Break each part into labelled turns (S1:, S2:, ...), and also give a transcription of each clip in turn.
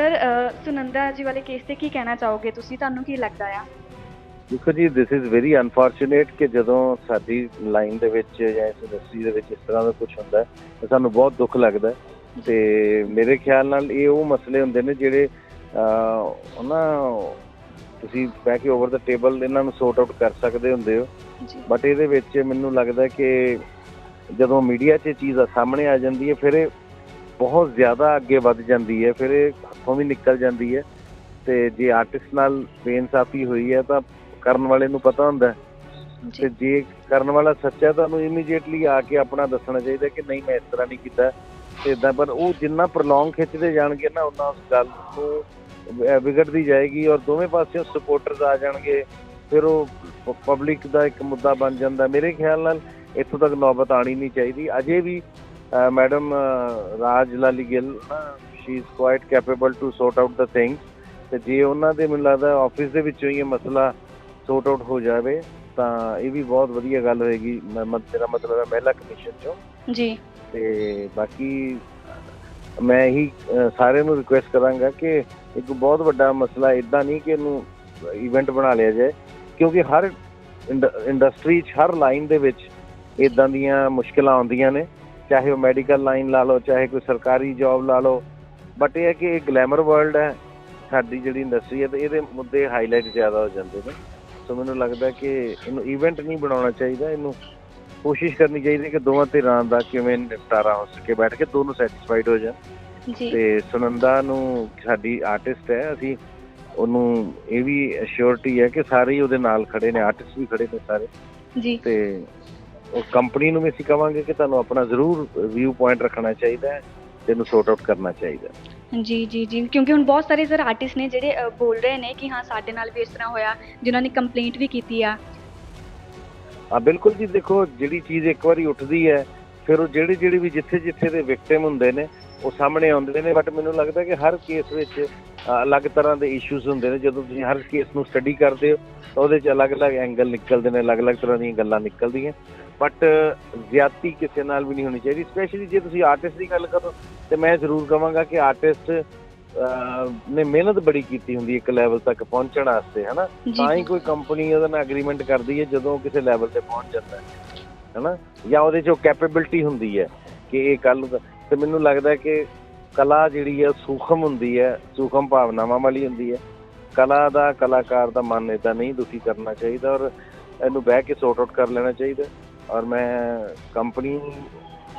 S1: Sir Sunanda ਜੀ ਵਾਲੇ case ਤੇ ਕੀ ਕਹਿਣਾ ਚਾਹੋਗੇ ਤੁਸੀਂ? ਤੁਹਾਨੂੰ ਕੀ ਲੱਗਦਾ ਆ?
S2: ਦੇਖੋ ਜੀ ਦਿਸ ਇਜ਼ ਵੈਰੀ ਅਨਫੋਰਚੂਨੇਟ ਕਿ ਜਦੋਂ ਸਾਡੀ ਲਾਈਨ ਦੇ ਵਿੱਚ ਜਾਂ ਇਸ ਇੰਡਸਟਰੀ ਦੇ ਵਿੱਚ ਇਸ ਤਰ੍ਹਾਂ ਦਾ ਕੁਝ ਹੁੰਦਾ ਹੈ ਤਾਂ ਸਾਨੂੰ ਬਹੁਤ ਦੁੱਖ ਲੱਗਦਾ ਤੇ ਮੇਰੇ ਖਿਆਲ ਨਾਲ ਇਹ ਉਹ ਮਸਲੇ ਹੁੰਦੇ ਨੇ ਜਿਹੜੇ ਅਹ ਨਾ ਤੁਸੀਂ ਬਹਿ ਕੇ ਓਵਰ ਦਾ ਟੇਬਲ ਇਹਨਾਂ ਨੂੰ ਸੌਰਟ ਆਊਟ ਕਰ ਸਕਦੇ ਹੁੰਦੇ ਹੋ। ਬਟ ਇਹਦੇ ਵਿੱਚ ਮੈਨੂੰ ਲੱਗਦਾ ਕਿ ਜਦੋਂ ਮੀਡੀਆ 'ਚ ਇਹ ਚੀਜ਼ ਆ ਸਾਹਮਣੇ ਆ ਜਾਂਦੀ ਹੈ ਫਿਰ ਇਹ ਬਹੁਤ ਜ਼ਿਆਦਾ ਅੱਗੇ ਵੱਧ ਜਾਂਦੀ ਹੈ ਫਿਰ ਇਹ ਹੱਥੋਂ ਵੀ ਨਿਕਲ ਜਾਂਦੀ ਹੈ। ਤੇ ਜੇ ਆਰਟਿਸਟ ਨਾਲ ਬੇਇਨਸਾਫੀ ਹੋਈ ਹੈ ਤਾਂ ਕਰਨ ਵਾਲੇ ਨੂੰ ਪਤਾ ਹੁੰਦਾ ਤੇ
S1: ਜੀ
S2: ਕਰਨ ਵਾਲਾ ਸੱਚਾ ਤਾਂ ਉਹਨੂੰ ਇਮੀਡੀਏਟਲੀ ਆ ਕੇ ਆਪਣਾ ਦੱਸਣਾ ਚਾਹੀਦਾ ਕਿ ਨਹੀਂ ਮੈਂ ਇਸ ਤਰ੍ਹਾਂ ਨਹੀਂ ਕੀਤਾ। ਤੇ ਇਦਾਂ ਪਰ ਉਹ ਜਿੰਨਾ ਪ੍ਰੋਲੋਂਗ ਖਿੱਚਦੇ ਜਾਣਗੇ ਨਾ ਉਹਨਾਂ ਉਸ ਗੱਲ ਨੂੰ ਵਿਗੜਦੀ ਜਾਏਗੀ ਔਰ ਦੋਵੇਂ ਪਾਸਿਓਂ ਸਪੋਰਟਰਸ ਆ ਜਾਣਗੇ। ਫਿਰ ਉਹ ਪਬਲਿਕ ਦਾ ਇੱਕ ਮੁੱਦਾ ਬਣ ਜਾਂਦਾ। ਮੇਰੇ ਖਿਆਲ ਨਾਲ ਇੱਥੋਂ ਤੱਕ ਨੌਬਤ ਆਣੀ ਨਹੀਂ ਚਾਹੀਦੀ। ਅਜੇ ਵੀ madam Raj Lali Gill she is quite capable to sort out the things ਤੇ ਜੇ ਉਹਨਾਂ ਦੇ ਮੈਨੂੰ ਲੱਗਦਾ ਆਫਿਸ ਦੇ ਵਿੱਚੋਂ ਹੀ ਇਹ ਮਸਲਾ ਸੌਰਟ ਆਊਟ ਹੋ ਜਾਵੇ ਤਾਂ ਇਹ ਵੀ ਬਹੁਤ ਵਧੀਆ ਗੱਲ ਹੋਏਗੀ ਮੇਰਾ ਮਤਲਬ ਹੈ ਮਹਿਲਾ ਕਮਿਸ਼ਨ ਚੋਂ
S1: ਜੀ
S2: ਤੇ ਬਾਕੀ ਮੈਂ ਹੀ ਸਾਰਿਆਂ ਨੂੰ ਰਿਕੁਐਸਟ ਕਰਾਂਗਾ ਕਿ ਇੱਕ ਬਹੁਤ ਵੱਡਾ ਮਸਲਾ ਇਦਾਂ ਨਹੀਂ ਕਿ ਇਹਨੂੰ ਇਵੈਂਟ ਬਣਾ ਲਿਆ ਜਾਏ ਕਿਉਂਕਿ ਹਰ ਇੰਡਸਟਰੀ 'ਚ ਹਰ ਲਾਈਨ ਦੇ ਵਿੱਚ ਇਦਾਂ ਦੀਆਂ ਮੁਸ਼ਕਲਾਂ ਆਉਂਦੀਆਂ ਨੇ ਚਾਹੇ ਉਹ ਮੈਡੀਕਲ ਲਾਈਨ ਲਾ ਲਓ ਚਾਹੇ ਕੋਈ ਸਰਕਾਰੀ ਜੌਬ ਲਾ ਲਓ ਬਟ ਇਹ ਹੈ ਕਿ ਇਹ ਗਲੈਮਰ ਵਰਲਡ ਹੈ ਸਾਡੀ ਜਿਹੜੀ ਇੰਡਸਟਰੀ ਹੈ ਤੇ ਇਹਦੇ ਮੁੱਦੇ ਹਾਈਲਾਈਟ ਜ਼ਿਆਦਾ ਹੋ ਜਾਂਦੇ ਨੇ। ਸੋ ਮੈਨੂੰ ਲੱਗਦਾ ਕਿ ਇਹਨੂੰ ਇਵੈਂਟ ਨਹੀਂ ਬਣਾਉਣਾ ਚਾਹੀਦਾ ਇਹਨੂੰ ਕੋਸ਼ਿਸ਼ ਕਰਨੀ ਚਾਹੀਦੀ ਕਿ ਦੋਵਾਂ ਧਿਰਾਂ ਦਾ ਕਿਵੇਂ ਨਿਪਟਾਰਾ ਹੋ ਸਕੇ ਬੈਠ ਕੇ ਦੋਨੋਂ ਸੈਟੀਸਫਾਈਡ ਹੋ ਜਾਣ।
S1: ਜੀ।
S2: ਤੇ ਸੁਨੰਦਾ ਨੂੰ ਸਾਡੀ ਆਰਟਿਸਟ ਹੈ ਅਸੀਂ ਉਹਨੂੰ ਇਹ ਵੀ ਅਸ਼ੋਰਟੀ ਹੈ ਕਿ ਸਾਰੇ ਹੀ ਉਹਦੇ ਨਾਲ ਖੜੇ ਨੇ ਆਰਟਿਸਟ ਵੀ ਖੜੇ ਨੇ ਸਾਰੇ।
S1: ਜੀ।
S2: ਤੇ ਉਹ ਕੰਪਨੀ ਨੂੰ ਵੀ ਅਸੀਂ ਕਵਾਂਗੇ ਕਿ ਤੁਹਾਨੂੰ ਆਪਣਾ ਜ਼ਰੂਰ ਵਿਊ ਪੁਆਇੰਟ ਰੱਖਣਾ ਚਾਹੀਦਾ ਹੈ ਤੇ ਇਹਨੂੰ ਸੌਰਟ ਆਊਟ ਕਰਨਾ ਚਾਹੀਦਾ ਹੈ।
S1: ਜੀ ਜੀ ਜੀ ਕਿਉਂਕਿ ਹੁਣ ਬਹੁਤ ਸਾਰੇ ਸਰ ਆਰਟਿਸਟ ਨੇ ਜਿਹੜੇ ਬੋਲ ਰਹੇ ਨੇ ਕਿ ਹਾਂ ਸਾਡੇ ਨਾਲ ਵੀ ਇਸ ਤਰ੍ਹਾਂ ਹੋਇਆ ਜਿਨ੍ਹਾਂ ਨੇ ਕੰਪਲੇਂਟ ਵੀ ਕੀਤੀ ਆ
S2: ਆ ਬਿਲਕੁਲ ਜੀ ਦੇਖੋ ਜਿਹੜੀ ਚੀਜ਼ ਇੱਕ ਵਾਰੀ ਉੱਠਦੀ ਹੈ ਫਿਰ ਉਹ ਜਿਹੜੇ ਜਿਹੜੇ ਵੀ ਜਿੱਥੇ ਜਿੱਥੇ ਦੇ ਵਿਕਟਿਮ ਹੁੰਦੇ ਨੇ ਉਹ ਸਾਹਮਣੇ ਆਉਂਦੇ ਨੇ ਬਟ ਮੈਨੂੰ ਲੱਗਦਾ ਕਿ ਹਰ ਕੇਸ ਵਿੱਚ ਅਲੱਗ ਤਰ੍ਹਾਂ ਦੇ ਇਸ਼ੂਜ਼ ਹੁੰਦੇ ਨੇ ਜਦੋਂ ਤੁਸੀਂ ਹਰ ਕੇਸ ਨੂੰ ਸਟੱਡੀ ਕਰਦੇ ਹੋ ਤਾਂ ਉਹਦੇ 'ਚ ਅਲੱਗ-ਅਲੱਗ ਐਂਗਲ ਨਿਕਲਦੇ ਨੇ ਅਲੱਗ-ਅਲੱਗ ਤਰ੍ਹਾਂ ਦੀਆਂ ਗੱਲਾਂ ਨਿਕਲਦੀਆਂ। ਬਟ ਜ਼ਿਆਤੀ ਕਿਸੇ ਨਾਲ ਵੀ ਨਹੀਂ ਹੋਣੀ ਚਾਹੀਦੀ ਸਪੈਸ਼ਲੀ ਜੇ ਤੁਸੀਂ ਆਰਟਿਸਟ ਦੀ ਗੱਲ ਕਰੋ ਤੇ ਮੈਂ ਜ਼ਰੂਰ ਕਹਾਂਗਾ ਕਿ ਆਰਟਿਸਟ ਨੇ ਮਿਹਨਤ ਬੜੀ ਕੀਤੀ ਹੁੰਦੀ ਹੈ ਇੱਕ ਲੈਵਲ ਤੱਕ ਪਹੁੰਚਣ ਵਾਸਤੇ ਹਨਾ? ਤਾਂ ਹੀ ਕੋਈ ਕੰਪਨੀ ਉਹਦੇ ਨਾਲ ਐਗਰੀਮੈਂਟ ਕਰਦੀ ਹੈ ਜਦੋਂ ਕਿਸੇ ਲੈਵਲ ਤੇ ਪਹੁੰਚ ਜਾਂਦਾ ਹੈ ਹੈਨਾ? ਜਾਂ ਉਹਦੇ 'ਚ ਕੈਪੇਬਿਲਿਟੀ ਹੁੰਦੀ ਹੈ ਕਿ ਇਹ ਕੱਲ ਤੇ ਮੈਨੂੰ ਲੱਗਦਾ ਕਿ ਕਲਾ ਜਿਹੜੀ ਹੈ ਸੂਖਮ ਹੁੰਦੀ ਹੈ, ਸੂਖਮ ਭਾਵਨਾਵਾਂ ਵਾਲੀ ਹੁੰਦੀ ਹੈ। ਕਲਾ ਦਾ ਕਲਾਕਾਰ ਦਾ ਮਨ ਇਦਾਂ ਨਹੀਂ ਦੁਖੀ ਕਰਨਾ ਚਾਹੀਦਾ ਔਰ ਇਹਨੂੰ ਬਹਿ ਕੇ ਸੋਰਟ ਆਊਟ ਕਰ ਲੈਣਾ ਚਾਹੀਦਾ। ਔਰ ਮੈਂ ਕੰਪਨੀ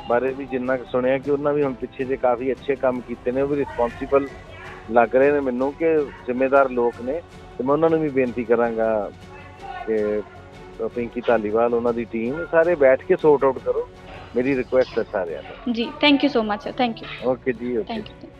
S2: ਬਾਰੇ ਵੀ ਜਿੰਨਾ ਕੁ ਸੁਣਿਆ ਕਿ ਉਹਨਾਂ ਵੀ ਹੁਣ ਪਿੱਛੇ ਜੇ ਕਾਫੀ ਅੱਛੇ ਕੰਮ ਕੀਤੇ ਨੇ, ਉਹ ਵੀ ਰਿਸਪੌਂਸਿਬਲ ਲੱਗ ਰਹੇ ਨੇ ਮੈਨੂੰ ਕਿ ਜ਼ਿੰਮੇਦਾਰ ਲੋਕ ਨੇ। ਤੇ ਮੈਂ ਉਹਨਾਂ ਨੂੰ ਵੀ ਬੇਨਤੀ ਕਰਾਂਗਾ ਕਿ ਪਿੰਕੀ ਧਾਲੀਵਾਲ, ਉਹਨਾਂ ਦੀ ਟੀਮ ਸਾਰੇ ਬੈਠ ਕੇ ਸ਼ੋਰਟ ਆਊਟ ਕਰੋ। ਮੇਰੀ ਰਿਕੁਐਸਟ ਹੈ ਸਾਰਿਆਂ ਨੂੰ
S1: ਜੀ thank you so much sir thank you
S2: okay ਜੀ ਓਕੇ
S1: ਥੈਂਕ ਯੂ